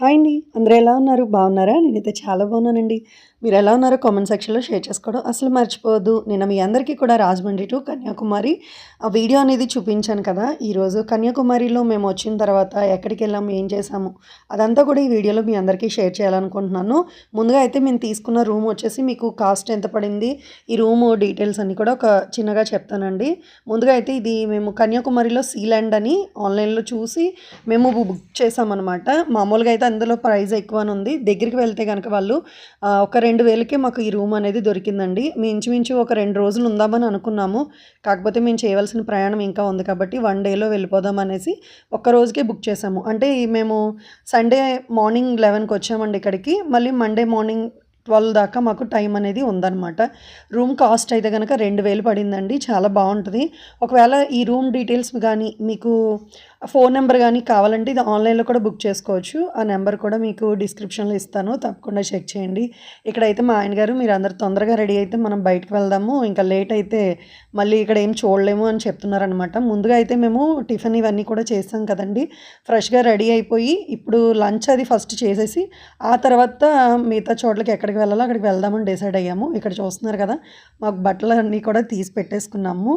Hi అండి. అందరూ ఎలా ఉన్నారు? బాగున్నారా? నేనైతే చాలా బాగున్నానండి. మీరు ఎలా ఉన్నారో కామెంట్ సెక్షన్లో షేర్ చేసుకోవడం అసలు మర్చిపోవద్దు. నేను మీ అందరికీ కూడా రాజమండ్రి టు కన్యాకుమారి ఆ వీడియో అనేది చూపించాను కదా. ఈరోజు కన్యాకుమారిలో మేము వచ్చిన తర్వాత ఎక్కడికి వెళ్ళాము ఏం చేసాము అదంతా కూడా ఈ వీడియోలో మీ అందరికీ షేర్ చేయాలనుకుంటున్నాను. ముందుగా అయితే మేము తీసుకున్న రూమ్ వచ్చేసి మీకు కాస్ట్ ఎంత పడింది? ఈ రూమ్ డీటెయిల్స్ అన్నీ కూడా ఒక చిన్నగా చెప్తానండి. ముందుగా అయితే ఇది మేము కన్యాకుమారిలో సీలాండ్ అని ఆన్లైన్లో చూసి మేము బుక్ చేసామన్నమాట మామూలుగా అయితే అందులో ప్రైస్ ఎక్కువ అని ఉంది దగ్గరికి వెళ్తే కనుక వాళ్ళు ఒక రెండు వేలకే మాకు ఈ రూమ్ అనేది దొరికిందండి. మేము ఇంచుమించు ఒక రెండు రోజులు ఉందామని అనుకున్నాము. కాకపోతే మేము చేయవలసిన ప్రయాణం ఇంకా ఉంది కాబట్టి వన్ డేలో వెళ్ళిపోదాం అనేసి ఒక్క రోజుకే బుక్ చేసాము అంటే మేము సండే మార్నింగ్ లెవెన్కి వచ్చామండి ఇక్కడికి. మళ్ళీ మండే మార్నింగ్ ట్వెల్వ్ దాకా మాకు టైం అనేది ఉందన్నమాట. రూమ్ కాస్ట్ అయితే కనుక రెండు వేలు పడిందండి. చాలా బాగుంటుంది. ఒకవేళ ఈ రూమ్ డీటెయిల్స్ కానీ మీకు ఫోన్ నెంబర్ కానీ కావాలంటే ఇది ఆన్లైన్లో కూడా బుక్ చేసుకోవచ్చు. ఆ నెంబర్ కూడా మీకు డిస్క్రిప్షన్లో ఇస్తాను. తప్పకుండా చెక్ చేయండి. ఇక్కడైతే మా ఆయన గారు మీరు అందరు తొందరగా రెడీ అయితే మనం బయటకు వెళ్దాము. ఇంకా లేట్ అయితే మళ్ళీ ఇక్కడ ఏం చూడలేము అని చెప్తున్నారనమాట ముందుగా అయితే మేము టిఫిన్ ఇవన్నీ కూడా చేస్తాం కదండి. ఫ్రెష్గా రెడీ అయిపోయి ఇప్పుడు లంచ్ అది ఫస్ట్ చేసేసి ఆ తర్వాత మిగతా చోట్లకి ఎక్కడికి వెళ్ళాలో అక్కడికి వెళ్దామని డిసైడ్ అయ్యాము. ఇక్కడ చూస్తున్నారు కదా మాకు బట్టలు అన్నీ కూడా తీసి పెట్టేసుకున్నాము.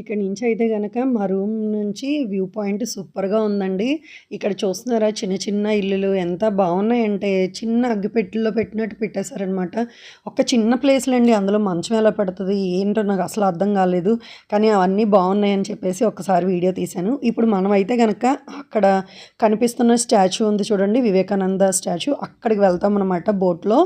ఇక్కడ నుంచి అయితే కనుక మా రూమ్ నుంచి వ్యూ పాయింట్ సూపర్గా ఉందండి. ఇక్కడ చూస్తున్నారా చిన్న చిన్న ఇల్లులు ఎంత బాగున్నాయంటే చిన్న అగ్గిపెట్టెల్లో పెట్టినట్టు పెట్టేశారనమాట ఒక చిన్న ప్లేస్లో అండి అందులో మంచం ఎలా పడుతుంది ఏంటో నాకు అసలు అర్థం కాలేదు. కానీ అవన్నీ బాగున్నాయని చెప్పేసి ఒకసారి వీడియో తీశాను. ఇప్పుడు మనం అయితే కనుక అక్కడ కనిపిస్తున్న స్టాచ్యూ ఉంది చూడండి వివేకానంద స్టాచ్యూ. అక్కడికి వెళ్తాం అనమాట బోట్లో.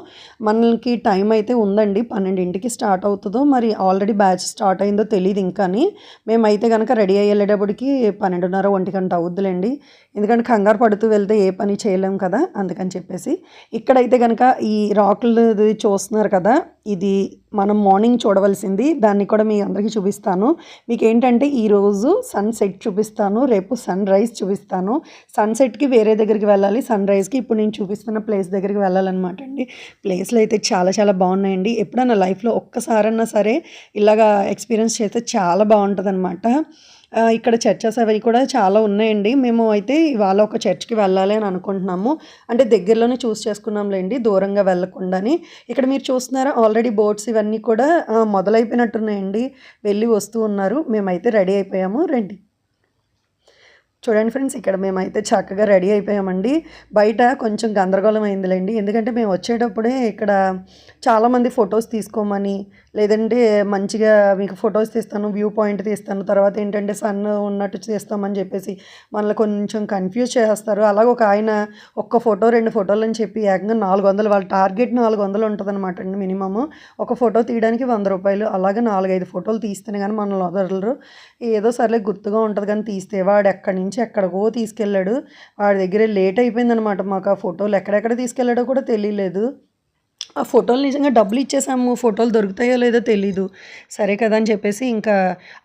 మనకి టైం అయితే ఉందండి పన్నెండింటికి స్టార్ట్ అవుతుందో మరి ఆల్రెడీ బ్యాచ్ స్టార్ట్ అయిందో తెలియదు ఇంకాని. మేమైతే కనుక రెడీ అయ్యేటప్పటికి పన్నెండున్నర ఒంటి గంట అవుద్దులేండి. ఎందుకంటే కంగారు పడుతూ వెళ్తే ఏ పని చేయలేం కదా అందుకని చెప్పేసి. ఇక్కడైతే కనుక ఈ రాకులది చూస్తున్నారు కదా ఇది మనం మార్నింగ్ చూడవలసింది. దాన్ని కూడా మీ అందరికీ చూపిస్తాను. మీకు ఏంటంటే ఈరోజు సన్సెట్ చూపిస్తాను. రేపు సన్ రైజ్ చూపిస్తాను సన్సెట్కి వేరే దగ్గరికి వెళ్ళాలి. సన్ రైజ్కి ఇప్పుడు నేను చూపిస్తున్న ప్లేస్ దగ్గరికి వెళ్ళాలన్నమాట అండి. ప్లేస్లు అయితే చాలా చాలా బాగున్నాయండి. ఎప్పుడన్నా లైఫ్లో ఒక్కసారన్నా సరే ఇలాగా ఎక్స్పీరియన్స్ చేస్తే చాలా బాగుంటుంది అనమాట ఇక్కడ చర్చెస్ అవి కూడా చాలా ఉన్నాయండి. మేము అయితే ఇవాళ ఒక చర్చ్కి వెళ్ళాలి అని అనుకుంటున్నాము. అంటే దగ్గరలోనే చూస్ చేసుకున్నాంలేండి దూరంగా వెళ్ళకుండాని. ఇక్కడ మీరు చూస్తున్నారా ఆల్రెడీ బోట్స్ ఇవన్నీ కూడా మొదలైపోయినట్టున్నాయండి. వెళ్ళి వస్తూ ఉన్నారు. మేమైతే రెడీ అయిపోయాము. రండి. చూడండి ఫ్రెండ్స్ ఇక్కడ మేమైతే చక్కగా రెడీ అయిపోయామండి. బయట కొంచెం గందరగోళం అయిందిలేండి. ఎందుకంటే మేము వచ్చేటప్పుడే ఇక్కడ చాలామంది ఫొటోస్ తీసుకోమని లేదంటే మంచిగా మీకు ఫొటోస్ తీస్తాను వ్యూ పాయింట్ తీస్తాను తర్వాత ఏంటంటే సన్ ఉన్నట్టు చేస్తామని చెప్పేసి మనల్ని కొంచెం కన్ఫ్యూజ్ చేస్తారు అలాగే ఒక ఆయన ఒక్క ఫోటో రెండు ఫోటోలు అని చెప్పి ఏకంగా నాలుగు వందలు వాళ్ళ టార్గెట్ నాలుగు వందలు ఉంటుంది అనమాట అండి మినిమమ్. ఒక ఫోటో తీయడానికి వంద రూపాయలు అలాగే నాలుగైదు ఫోటోలు తీస్తేనే కానీ మనల్ని వదలరు. ఏదో సర్లే గుర్తుగా ఉంటుంది కానీ తీస్తే వాడు ఎక్కడి నుంచి ఎక్కడికో తీసుకెళ్ళాడు. వాడి దగ్గర లేట్ అయిపోయిందనమాట మాకు ఆ ఫోటోలు. ఎక్కడెక్కడ తీసుకెళ్ళాడో కూడా తెలియలేదు. ఆ ఫోటోలు నిజంగా డబ్బులు ఇచ్చేసాము. ఫోటోలు దొరుకుతాయో లేదో తెలీదు. సరే కదా అని చెప్పేసి ఇంకా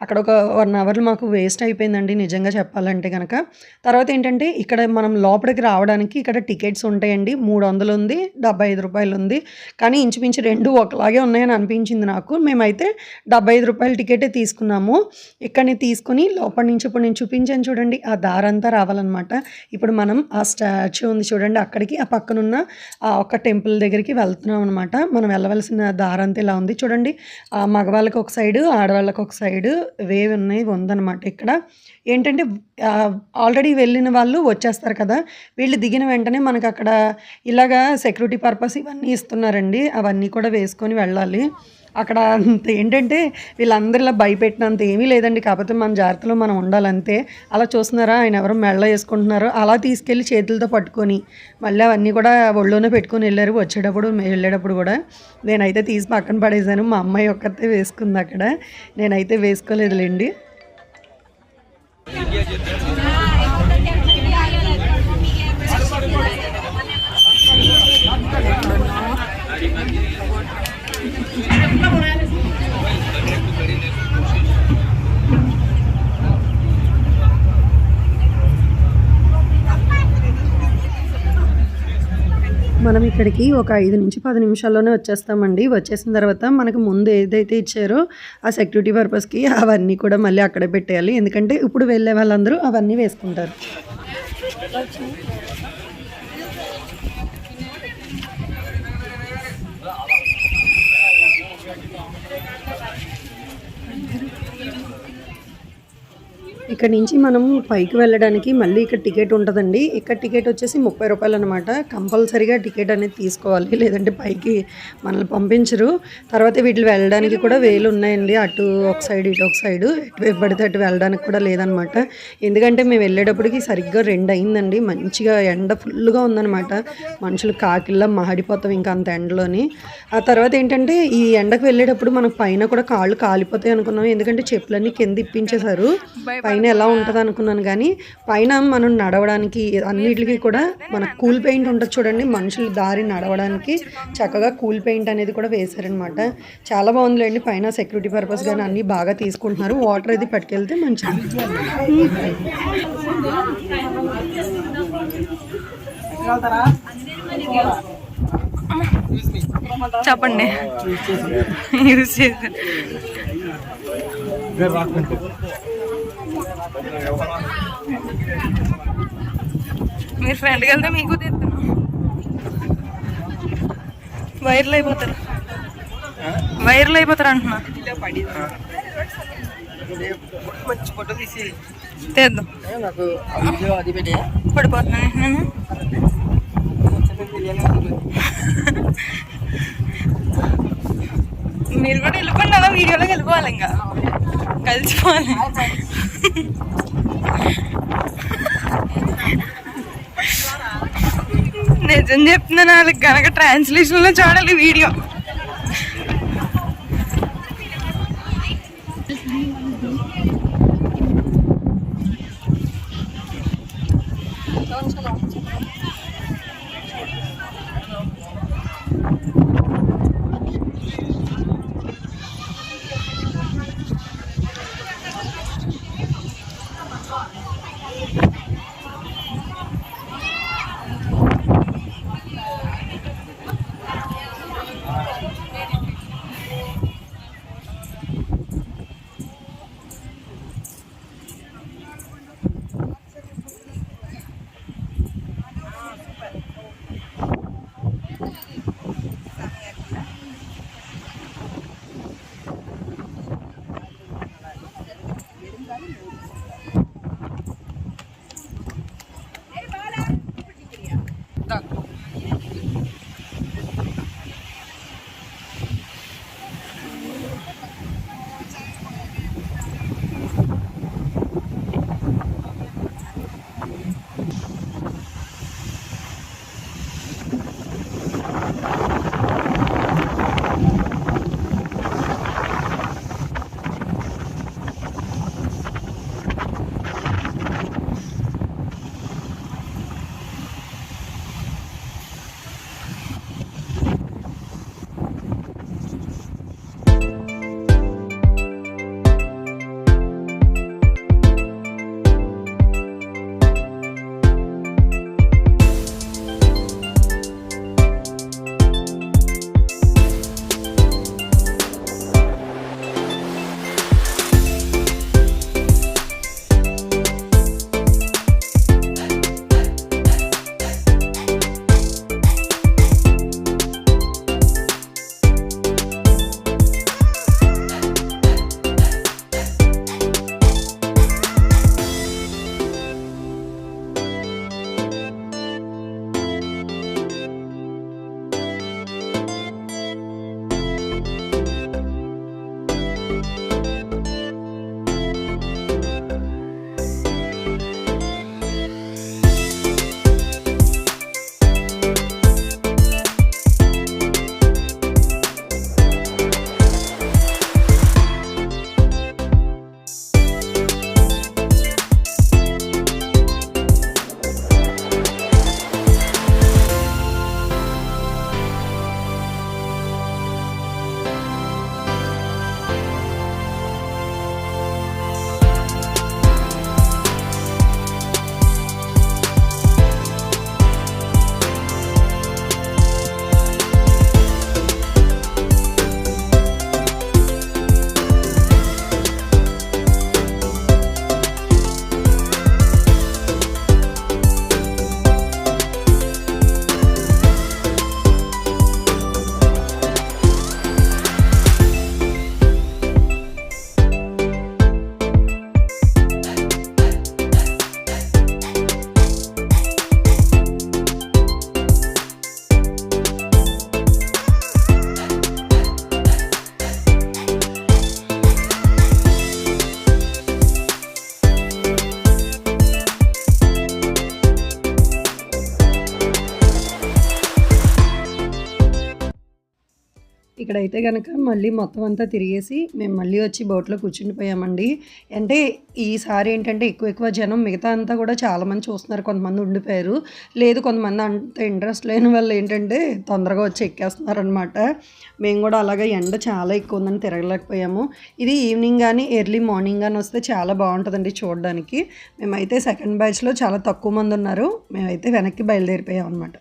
అక్కడ ఒక వన్ అవర్లు మాకు వేస్ట్ అయిపోయిందండి నిజంగా చెప్పాలంటే కనుక తర్వాత ఏంటంటే ఇక్కడ మనం లోపలికి రావడానికి ఇక్కడ టికెట్స్ ఉంటాయండి. మూడు వందలు ఉంది డెబ్బై ఐదు రూపాయలు ఉంది. కానీ ఇంచుమించు రెండు ఒకలాగే ఉన్నాయని అనిపించింది నాకు. మేమైతే డెబ్బై ఐదు రూపాయల టికెటే తీసుకున్నాము. ఇక్కడిని తీసుకుని లోపల నుంచి ఇప్పుడు నేను చూపించాను చూడండి. ఆ దారంతా రావాలన్నమాట. ఇప్పుడు మనం ఆ స్టాచ్యూ ఉంది చూడండి. అక్కడికి ఆ పక్కనున్న ఆ ఒక టెంపుల్ దగ్గరికి వెళ్తున్నాం అనమాట మనం వెళ్ళవలసిన దారంతా ఇలా ఉంది. చూడండి ఆ మగవాళ్ళకి ఒక సైడ్ ఆడవాళ్ళకి ఒక సైడ్ వేవ్ ఉన్నాయి ఉందన్నమాట ఇక్కడ. ఏంటంటే ఆల్రెడీ వెళ్ళిన వాళ్ళు వచ్చేస్తారు కదా వీళ్ళు దిగిన వెంటనే మనకు అక్కడ ఇలాగా సెక్యూరిటీ పర్పస్ ఇవన్నీ ఇస్తున్నారండి. అవన్నీ కూడా వేసుకొని వెళ్ళాలి. అక్కడ అంత ఏంటంటే వీళ్ళందరిలా భయపెట్టినంత ఏమీ లేదండి. కాకపోతే మన జాగ్రత్తలో మనం ఉండాలంతే. అలా చూస్తున్నారా? ఆయన ఎవరో మెళ్ళ వేసుకుంటున్నారో? అలా తీసుకెళ్ళి చేతులతో పట్టుకొని మళ్ళీ అవన్నీ కూడా ఒళ్ళోనే పెట్టుకొని వెళ్ళారు. వచ్చేటప్పుడు వెళ్ళేటప్పుడు కూడా నేనైతే తీసి పక్కన పడేసాను మా అమ్మాయి ఒక్కతే వేసుకుంది అక్కడ. నేనైతే వేసుకోలేదులేండి. మనం ఇక్కడికి ఒక ఐదు నుంచి పది నిమిషాల్లోనే వచ్చేస్తామండి. వచ్చేసిన తర్వాత మనకు ముందు ఏదైతే ఇచ్చారో ఆ సెక్యూరిటీ పర్పస్కి అవన్నీ కూడా మళ్ళీ అక్కడే పెట్టేయాలి. ఎందుకంటే ఇప్పుడు వెళ్ళే వాళ్ళందరూ అవన్నీ వేసుకుంటారు. ఇక్కడ నుంచి మనం పైకి వెళ్ళడానికి మళ్ళీ ఇక్కడ టికెట్ ఉంటుందండి. ఇక్కడ టికెట్ వచ్చేసి ముప్పై రూపాయలు అనమాట కంపల్సరీగా టికెట్ అనేది తీసుకోవాలి. లేదంటే పైకి మనల్ని పంపించరు. తర్వాత వీటిని వెళ్ళడానికి కూడా వేలు ఉన్నాయండి. అటు ఒక సైడ్ ఇటు ఒక సైడ్. ఎటువైపు పడితే అటు వెళ్ళడానికి కూడా లేదనమాట ఎందుకంటే మేము వెళ్ళేటప్పటికి సరిగ్గా రెండు అయిందండి. మంచిగా ఎండ ఫుల్గా ఉందన్నమాట. మనుషులు కాకిల్లా మాడిపోతాం ఇంకా అంత ఎండలోని. ఆ తర్వాత ఏంటంటే ఈ ఎండకు వెళ్ళేటప్పుడు మనకు పైన కూడా కాళ్ళు కాలిపోతాయి అనుకున్నాం. ఎందుకంటే చెప్పులన్నీ కింద ఇప్పించేశారు. పైన ఎలా ఉంటుంది అనుకున్నాను కానీ పైన మనం నడవడానికి అన్నిటికీ కూడా మనకు కూల్ పెయింట్ ఉంటుంది చూడండి. మనుషులు దారి నడవడానికి చక్కగా కూల్ పెయింట్ అనేది కూడా వేశారనమాట చాలా బాగుందిలేండి. పైన సెక్యూరిటీ పర్పస్ కానీ అన్నీ బాగా తీసుకుంటున్నారు. వాటర్ అది పట్టుకెళ్తే మంచిది. చెప్పండి. యూజ్ చేశారు మీరు ఫ్రెండ్కి వెళ్తే మీకు తెస్తాను వైర్లు అయిపోతారు. వైర్లు అయిపోతారు అంటున్నా. మంచి ఫోటో తీసి తెద్దాం. నాకు అది పెట్టి పడిపోతున్నాను నేను. మీరు కూడా వెళ్ళిపోండి అలా వీడియోలోకి వెళ్ళిపోవాలి ఇంకా. కలిసిపోవాలి. నిజం చెప్తున్నాను వాళ్ళకి కనుక ట్రాన్స్లేషన్లో చూడాలి వీడియో. ఇక్కడైతే కనుక మళ్ళీ మొత్తం అంతా తిరిగేసి మేము మళ్ళీ వచ్చి బోట్లో కూర్చుండిపోయామండి అంటే ఈసారి ఏంటంటే ఎక్కువ ఎక్కువ జనం మిగతా అంతా కూడా చాలామంది చూస్తున్నారు కొంతమంది ఉండిపోయారు. లేదు కొంతమంది అంత ఇంట్రెస్ట్ లేని వాళ్ళు ఏంటంటే తొందరగా వచ్చి ఎక్కేస్తున్నారు అనమాట మేము కూడా అలాగే ఎండ చాలా ఎక్కువ ఉందని తిరగలేకపోయాము. ఇది ఈవినింగ్ కానీ ఎర్లీ మార్నింగ్ కానీ వస్తే చాలా బాగుంటుందండి చూడడానికి. మేమైతే సెకండ్ బ్యాచ్లో చాలా తక్కువ మంది ఉన్నారు. మేమైతే వెనక్కి బయలుదేరిపోయాం అనమాట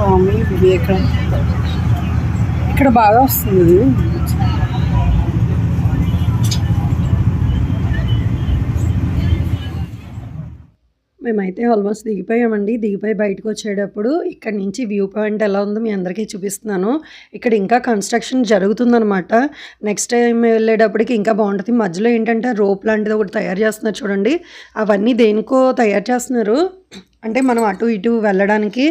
స్వామి వివేకానంద ఇక్కడ బాగా వస్తుంది. మేమైతే ఆల్మోస్ట్ దిగిపోయామండి. దిగిపోయి బయటకు వచ్చేటప్పుడు ఇక్కడ నుంచి వ్యూ పాయింట్ ఎలా ఉందో మీ అందరికీ చూపిస్తున్నాను. ఇక్కడ ఇంకా కన్స్ట్రక్షన్ జరుగుతుందనమాట నెక్స్ట్ టైం వెళ్ళేటప్పటికి ఇంకా బాగుంటుంది. మధ్యలో ఏంటంటే రోప్ లాంటిది ఒకటి తయారు చేస్తున్నారు చూడండి. అవన్నీ దేనికో తయారు చేస్తున్నారు. అంటే మనం అటు ఇటు వెళ్ళడానికి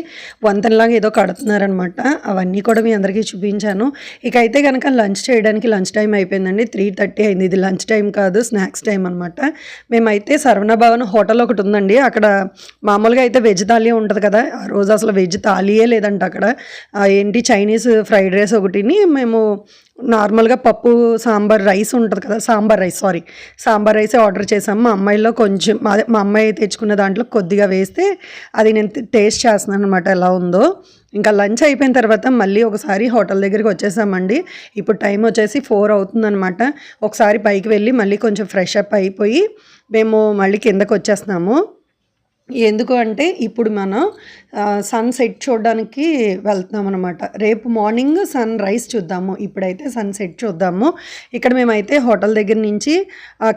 వంతెనలాగా ఏదో కడుతున్నారనమాట. అవన్నీ కూడా మీ అందరికీ చూపించాను. ఇక అయితే కనుక లంచ్ చేయడానికి లంచ్ టైం అయిపోయిందండి. త్రీ థర్టీ అయింది. ఇది లంచ్ టైం కాదు స్నాక్స్ టైం అనమాట. మేమైతే సరవణ భవన్ హోటల్ ఒకటి ఉందండి. అక్కడ మామూలుగా అయితే వెజ్ థాలీ ఉంటుంది కదా. ఆ రోజు అసలు వెజ్ థాలీయే లేదంట అక్కడ. ఏంటి చైనీస్ ఫ్రైడ్ రైస్ ఒకటిని మేము నార్మల్గా పప్పు సాంబార్ రైస్ ఉంటుంది కదా sambar rice sorry sambar rice order చేసాము మా అమ్మాయిలో కొంచెం అదే మా అమ్మాయి తెచ్చుకున్న దాంట్లో కొద్దిగా వేస్తే అది నేను టేస్ట్ చేస్తున్నాను అనమాట ఎలా ఉందో. ఇంకా లంచ్ అయిపోయిన తర్వాత మళ్ళీ ఒకసారి హోటల్ దగ్గరికి వచ్చేసామండి. ఇప్పుడు టైం వచ్చేసి ఫోర్ అవుతుందనమాట ఒకసారి పైకి వెళ్ళి మళ్ళీ కొంచెం ఫ్రెష్ అప్ అయిపోయి మేము మళ్ళీ కిందకు వచ్చేస్తున్నాము. ఎందుకు అంటే ఇప్పుడు మనం సన్ సెట్ చూడడానికి వెళ్తున్నాం అనమాట రేపు మార్నింగ్ సన్ రైజ్ చూద్దాము. ఇప్పుడైతే సన్ సెట్ చూద్దాము. ఇక్కడ మేమైతే హోటల్ దగ్గర నుంచి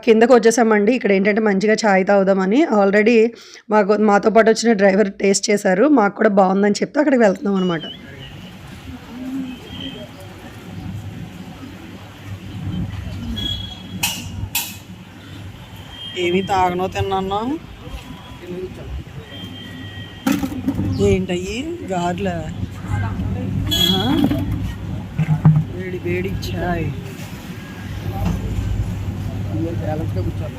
కిందకు వచ్చేసామండి. ఇక్కడ ఏంటంటే మంచిగా ఛాయ్ తాగుదామని. ఆల్రెడీ మాకు మాతో పాటు వచ్చిన డ్రైవర్ టేస్ట్ చేశారు. మాకు కూడా బాగుందని చెప్తే అక్కడికి వెళ్తున్నాం అనమాట ఏమి తాగనో తిన్నాను ఏంటయ్యి? గార్ల. వేడి వేడి చాయ్. బ్యాలెన్స్గా కూర్చోాలి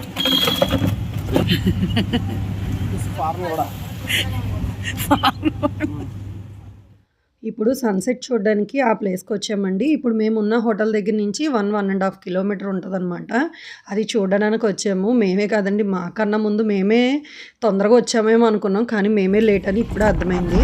ఫార్మ్ కూడా ఇప్పుడు సన్సెట్ చూడడానికి ఆ ప్లేస్కి వచ్చామండి. ఇప్పుడు మేము ఉన్న హోటల్ దగ్గర నుంచి one one and half kilometre ఉంటుందన్నమాట. అది చూడడానికి వచ్చాము. మేమే కాదండి మాకన్నా ముందు మేమే తొందరగా వచ్చామేమో అనుకున్నాం. కానీ మేమే లేట్ అని ఇప్పుడే అర్థమైంది.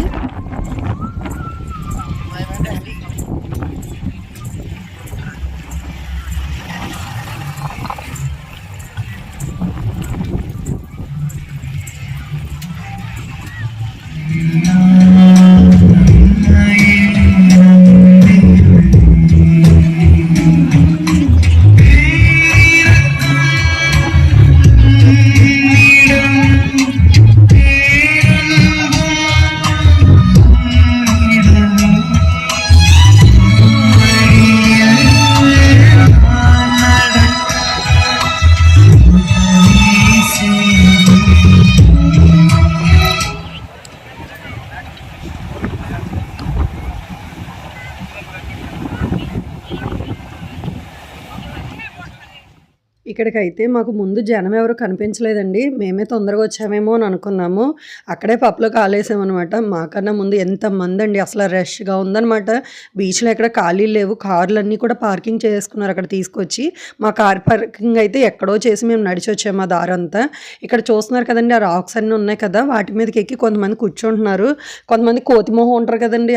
ఇక్కడికైతే మాకు ముందు జనం ఎవరు కనిపించలేదండి. మేమే తొందరగా వచ్చామేమో అని అనుకున్నాము. అక్కడే పప్పులో కాలేసామన్నమాట. మాకన్నా ముందు ఎంతమంది అండి అసలు రష్గా ఉందన్నమాట. బీచ్లో ఎక్కడ ఖాళీలు లేవు. కార్లన్నీ కూడా పార్కింగ్ చేసుకున్నారు అక్కడ తీసుకొచ్చి. మా కార్ పార్కింగ్ అయితే ఎక్కడో చేసి మేము నడిచి వచ్చాము ఆ దారంతా. ఇక్కడ చూస్తున్నారు కదండి ఆ రాక్స్ అన్నీ ఉన్నాయి కదా. వాటి మీదకి ఎక్కి కొంతమంది కూర్చుంటున్నారు. కొంతమంది కోతిమోహం ఉంటారు కదండి.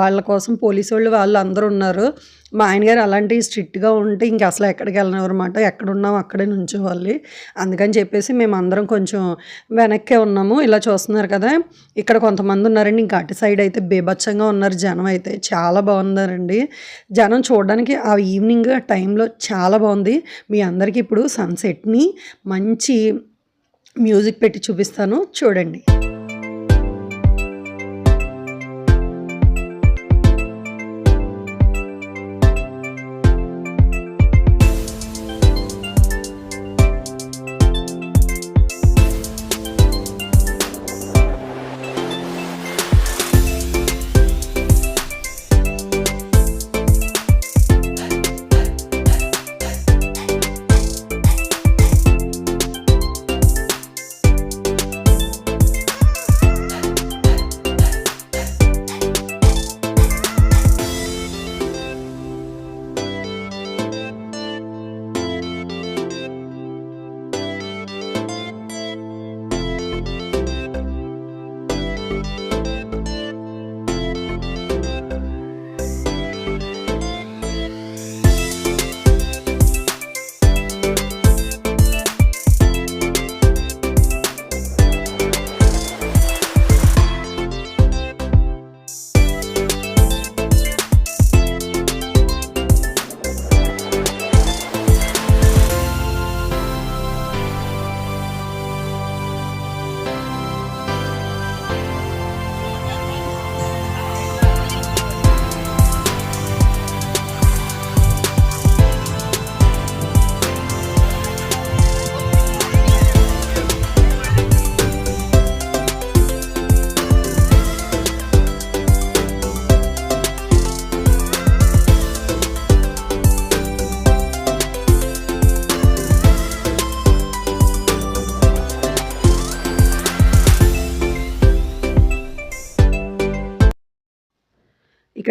వాళ్ళ కోసం పోలీసు వాళ్ళు వాళ్ళు అందరూ ఉన్నారు. మా ఆయన గారు అలాంటివి స్ట్రిక్ట్గా ఉంటే ఇంక అసలు ఎక్కడికి వెళ్ళనమాట ఎక్కడ ఉన్నాం అక్కడే నుంచోవాలి. అందుకని చెప్పేసి మేము అందరం కొంచెం వెనక్కే ఉన్నాము. ఇలా చూస్తున్నారు కదా ఇక్కడ కొంతమంది ఉన్నారండి. ఇంకా అటు సైడ్ అయితే బేభత్సంగా ఉన్నారు జనం అయితే. చాలా బాగున్నారండి. జనం చూడడానికి ఆ ఈవినింగ్ టైంలో చాలా బాగుంది. మీ అందరికీ ఇప్పుడు సన్సెట్ని మంచి మ్యూజిక్ పెట్టి చూపిస్తాను. చూడండి.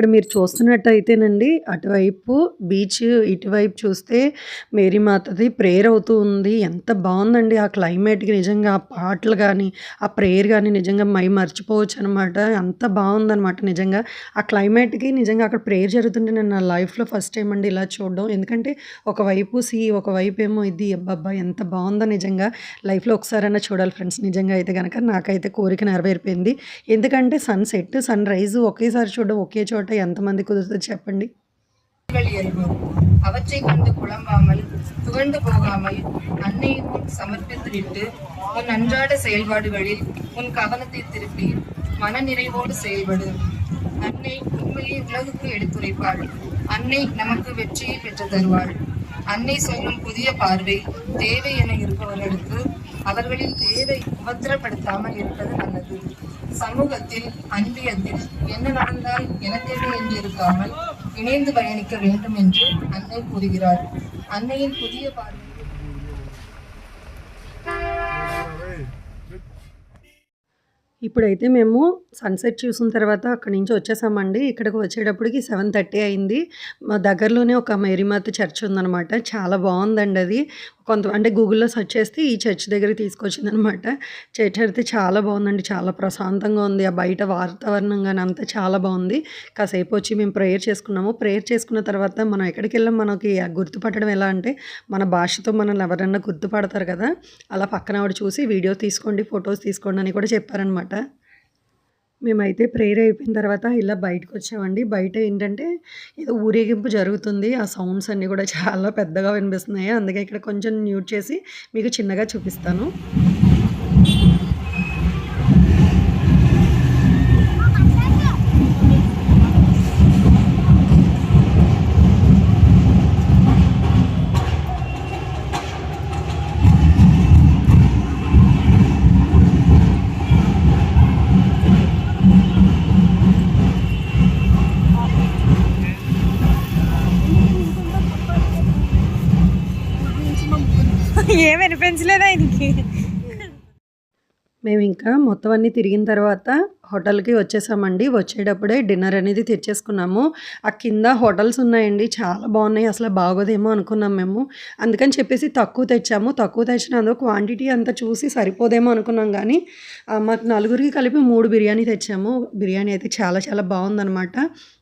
ఇక్కడ మీరు చూస్తున్నట్టయితేనండి అటువైపు బీచ్ ఇటువైపు చూస్తే మేరీమాతది ప్రేయర్ అవుతూ ఉంది. ఎంత బాగుందండి ఆ క్లైమేట్కి నిజంగా ఆ పాటలు కానీ ఆ ప్రేయర్ కానీ నిజంగా మై మర్చిపోవచ్చు అనమాట అంత బాగుందనమాట నిజంగా. ఆ క్లైమేట్కి నిజంగా అక్కడ ప్రేయర్ జరుగుతుంటే నేను నా లైఫ్లో ఫస్ట్ టైం అండి ఇలా చూడడం. ఎందుకంటే ఒకవైపు సీ ఒకవైపు ఏమో ఇది అబ్బబ్బా ఎంత బాగుందో నిజంగా. లైఫ్లో ఒకసారైనా చూడాలి ఫ్రెండ్స్ నిజంగా అయితే కనుక నాకైతే కోరిక నెరవేరిపోయింది. ఎందుకంటే సన్సెట్ సన్ రైజ్ ఒకేసారి చూడడం ఒకే చోట ఎంతమంది కుదురుతుంది చెప్పండి இயல்போம் அவற்றை கண்டு புலம்பாமல் துவண்டு போகாமல் அன்னை முன் சமர்ப்பித்துவிட்டு உன் அன்றாட செயல்பாடுகளில் உன் கவனத்தை திருப்பி மனநிறைவோடு செயல்படு அன்னை உண்மையை உலகுக்கு எடுத்துரைப்பாள் அன்னை நமக்கு வெற்றியை பெற்று தருவாள் அன்னை சொல்லும் புதிய பார்வை தேவை என இருப்பவர்களுக்கு அவர்களின் தேவை உபத்திரப்படுத்தாமல் இருப்பது நல்லது சமூகத்தில் அன்பியத்தில் என்ன நடந்தால் எனக்கென்ன என்று இருக்காமல் இணைந்து பயணிக்க வேண்டும் என்று அன்னை கூறுகிறார் அன்னையின் புதிய பார்வை ఇప్పుడైతే మేము సన్సెట్ చూసిన తర్వాత అక్కడి నుంచి వచ్చేసామండి ఇక్కడికి వచ్చేటప్పటికి సెవెన్ థర్టీ అయింది మా దగ్గరలోనే ఒక మేరీమాత చర్చ్ ఉందన్నమాట చాలా బాగుందండి అది కొంత అంటే గూగుల్లో సెర్చ్ చేస్తే ఈ చర్చ్ దగ్గర తీసుకొచ్చిందనమాట. చర్చ్ అయితే చాలా బాగుందండి. చాలా ప్రశాంతంగా ఉంది. ఆ బయట వాతావరణం కానీ అంతా చాలా బాగుంది. కాసేపు వచ్చి మేము ప్రేయర్ చేసుకున్నాము. ప్రేయర్ చేసుకున్న తర్వాత మనం ఎక్కడికి వెళ్ళాం? మనకి గుర్తుపట్టడం ఎలా అంటే మన భాషతో మనల్ని ఎవరన్నా గుర్తుపడతారు కదా? అలా పక్కన ఆవిడ చూసి వీడియో తీసుకోండి ఫొటోస్ తీసుకోండి అని కూడా చెప్పారనమాట. మేమైతే ప్రేయర్ అయిపోయిన తర్వాత ఇలా బయటకు వచ్చామండి బయట ఏంటంటే ఏదో ఊరేగింపు జరుగుతుంది. ఆ సౌండ్స్ అన్నీ కూడా చాలా పెద్దగా వినిపిస్తున్నాయి. అందుకే ఇక్కడ కొంచెం మ్యూట్ చేసి మీకు చిన్నగా చూపిస్తాను. మేము ఇంకా మొత్తం అన్నీ తిరిగిన తర్వాత హోటల్‌కి వచ్చేసామండి. వచ్చేటప్పుడే డిన్నర్ అనేది తెచ్చేసుకున్నాము. ఆ కింద హోటల్స్ ఉన్నాయండి. చాలా బాగున్నాయి. అసలు బాగోదేమో అనుకున్నాం మేము. అందుకని చెప్పేసి తక్కువ తెచ్చాము. తక్కువ తెచ్చినందుకు క్వాంటిటీ అంతా చూసి సరిపోదేమో అనుకున్నాం కానీ మాకు నలుగురికి కలిపి మూడు బిర్యానీ తెచ్చాము. బిర్యానీ అయితే చాలా చాలా బాగుందనమాట.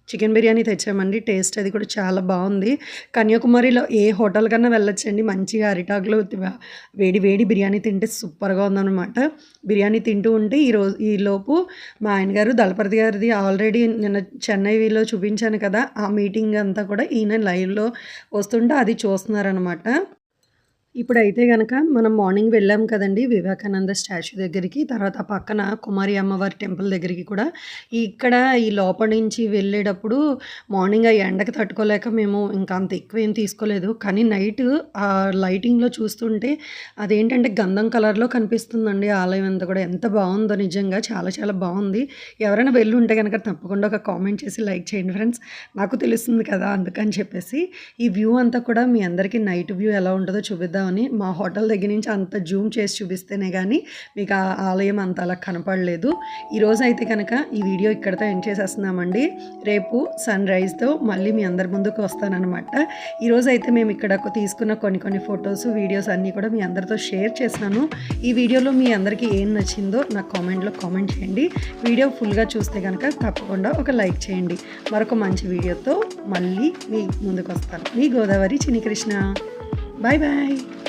చికెన్ బిర్యానీ తెచ్చామండి. టేస్ట్ అది కూడా చాలా బాగుంది. కన్యాకుమారిలో ఏ హోటల్ కన్నా వెళ్ళొచ్చండి. మంచిగా అరిటాకులో వేడి వేడి బిర్యానీ తింటే సూపర్‌గా ఉందనమాట. బిర్యానీ తింటూ ఉంటే ఈరోజు ఈలోపు మా ఆయన గారు దళపతి గారిది ఆల్రెడీ నిన్న చెన్నైలో చూపించాను కదా! ఆ మీటింగ్ అంతా కూడా ఈయన లైవ్‌లో వస్తుంటే అది చూస్తున్నారనమాట. ఇప్పుడైతే గనక మనం మార్నింగ్ వెళ్ళాం కదండి వివేకానంద స్టాచ్యూ దగ్గరికి. తర్వాత పక్కన కుమారి అమ్మవారి టెంపుల్ దగ్గరికి కూడా. ఇక్కడ ఈ లోపల నుంచి వెళ్ళేటప్పుడు మార్నింగ్ ఆ ఎండకు తట్టుకోలేక మేము ఇంకా అంత ఎక్కువ ఏం తీసుకోలేదు. కానీ నైట్ ఆ లైటింగ్‌లో చూస్తుంటే అదేంటంటే గంధం కలర్‌లో కనిపిస్తుందండి ఆలయం అంతా కూడా. ఎంత బాగుందో నిజంగా చాలా చాలా బాగుంది. ఎవరైనా వెళ్ళుంటే గనక తప్పకుండా ఒక కామెంట్ చేసి లైక్ చేయండి ఫ్రెండ్స్. నాకు తెలుస్తుంది కదా! అందుకని చెప్పేసి. ఈ వ్యూ అంతా కూడా మీ అందరికీ నైట్ వ్యూ ఎలా ఉంటుందో చూపిద్దాం చూపిద్దామని మా హోటల్ దగ్గర నుంచి అంత జూమ్ చేసి చూపిస్తేనే కానీ మీకు ఆ ఆలయం అంత అలా కనపడలేదు. ఈరోజు అయితే కనుక ఈ వీడియో ఇక్కడితో ఎండ్ చేసేస్తున్నామండి. రేపు సన్ రైజ్తో మళ్ళీ మీ అందరి ముందుకు వస్తానన్నమాట ఈరోజు అయితే మేము ఇక్కడ తీసుకున్న కొన్ని కొన్ని ఫొటోస్ వీడియోస్ అన్నీ కూడా మీ అందరితో షేర్ చేసినాను. ఈ వీడియోలో మీ అందరికీ ఏం నచ్చిందో నాకు కామెంట్‌లో కామెంట్ చేయండి. వీడియో ఫుల్‌గా చూస్తే కనుక తప్పకుండా ఒక లైక్ చేయండి. మరొక మంచి వీడియోతో మళ్ళీ మీ ముందుకు వస్తాను మీ గోదావరి చిన్ని Bye bye.